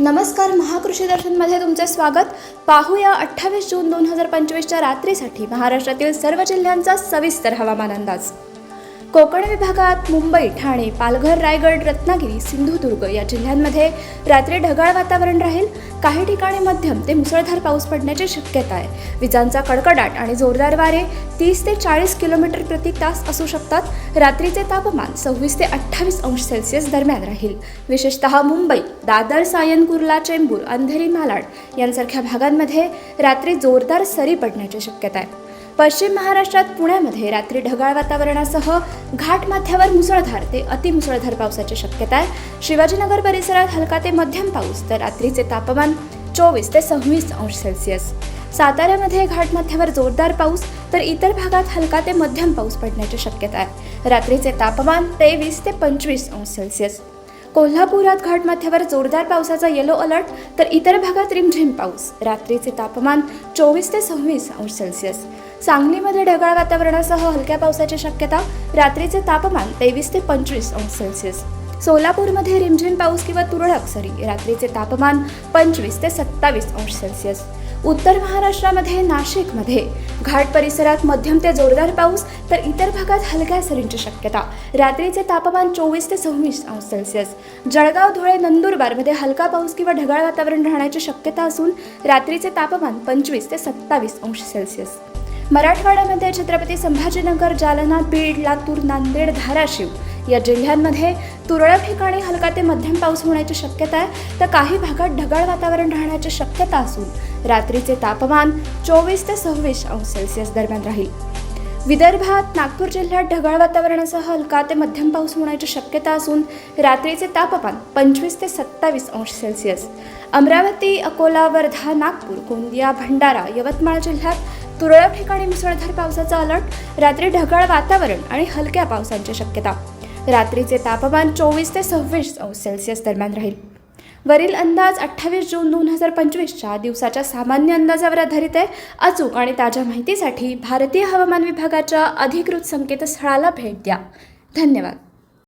नमस्कार महाकृषी दर्शनमध्ये तुमचे स्वागत. पाहूया अठ्ठावीस जून दोन हजार पंचवीसच्या रात्रीसाठी महाराष्ट्रातील सर्व जिल्ह्यांचा सविस्तर हवामान अंदाज. कोकण विभागात मुंबई ठाणे पालघर रायगड रत्नागिरी सिंधुदुर्ग या जिल्ह्यांमध्ये रात्री ढगाळ वातावरण राहील. काही ठिकाणी मध्यम ते मुसळधार पाऊस पडण्याची शक्यता आहे. विजांचा कडकडाट आणि जोरदार वारे तीस ते चाळीस किलोमीटर प्रति तास असू शकतात. रात्रीचे तापमान सव्वीस ते अठ्ठावीस अंश सेल्सिअस दरम्यान राहील. विशेषतः मुंबई दादर सायन कुर्ला चेंबूर अंधेरी मालाड यांसारख्या भागांमध्ये रात्री जोरदार सरी पडण्याची शक्यता आहे. पश्चिम महाराष्ट्रात पुण्यामध्ये रात्री ढगाळ वातावरणासह घाट माथ्यावर मुसळधार ते अतिमुसळधार पावसाची शक्यता आहे. शिवाजीनगर परिसरात हलका ते मध्यम पाऊस तर रात्रीचे तापमान चोवीस ते सव्वीस अंश सेल्सिअस. साताऱ्यामध्ये घाटमाथ्यावर जोरदार पाऊस तर इतर भागात हलका ते मध्यम पाऊस पडण्याची शक्यता आहे. रात्रीचे तापमान तेवीस ते पंचवीस अंश सेल्सिअस. कोल्हापुरात घाटमाथ्यावर जोरदार पावसाचा येलो अलर्ट तर इतर भागात रिमझिम पाऊस. रात्रीचे तापमान चोवीस ते सव्वीस अंश सेल्सिअस. सांगलीमध्ये ढगाळ वातावरणासह हलक्या पावसाची शक्यता रात्रीचे तापमान तेवीस ते पंचवीस अंश सेल्सिअस. सोलापूरमध्ये रिमझिम पाऊस किंवा तुरळक सरी रात्रीचे तापमान पंचवीस ते सत्तावीस अंश सेल्सिअस. उत्तर महाराष्ट्रामध्ये नाशिकमध्ये घाट परिसरात मध्यम ते जोरदार पाऊस तर इतर भागात हलक्या सरींची शक्यता रात्रीचे तापमान चोवीस ते सव्वीस अंश सेल्सिअस. जळगाव धुळे नंदुरबारमध्ये हलका पाऊस किंवा ढगाळ वातावरण राहण्याची शक्यता असून रात्रीचे तापमान पंचवीस ते सत्तावीस अंश सेल्सिअस. मराठवाड्यामध्ये छत्रपती संभाजीनगर जालना बीड लातूर नांदेड धाराशिव या जिल्ह्यांमध्ये तुरळक ठिकाणी हलका ते मध्यम पाऊस होण्याची शक्यता आहे. तर काही भागात ढगाळ वातावरण राहण्याची शक्यता असून रात्रीचे तापमान चोवीस ते सव्वीस अंश सेल्सिअस दरम्यान राहील. विदर्भात नागपूर जिल्ह्यात ढगाळ वातावरणासह हलका ते मध्यम पाऊस होण्याची शक्यता असून रात्रीचे तापमान पंचवीस ते सत्तावीस अंश सेल्सिअस. अमरावती अकोला वर्धा नागपूर गोंदिया भंडारा यवतमाळ जिल्ह्यात तुरळक ठिकाणी मुसळधार पावसाचा अलर्ट रात्री ढगाळ वातावरण आणि हलक्या पावसांची शक्यता. रात्रीचे तापमान चोवीस ते सव्वीस अंश सेल्सिअस दरम्यान राहील. वरील अंदाज अठ्ठावीस जून दोन हजार पंचवीसच्या दिवसाच्या सामान्य अंदाजावर आधारित आहे. अचूक आणि ताज्या माहितीसाठी भारतीय हवामान विभागाच्या अधिकृत संकेतस्थळाला भेट द्या. धन्यवाद.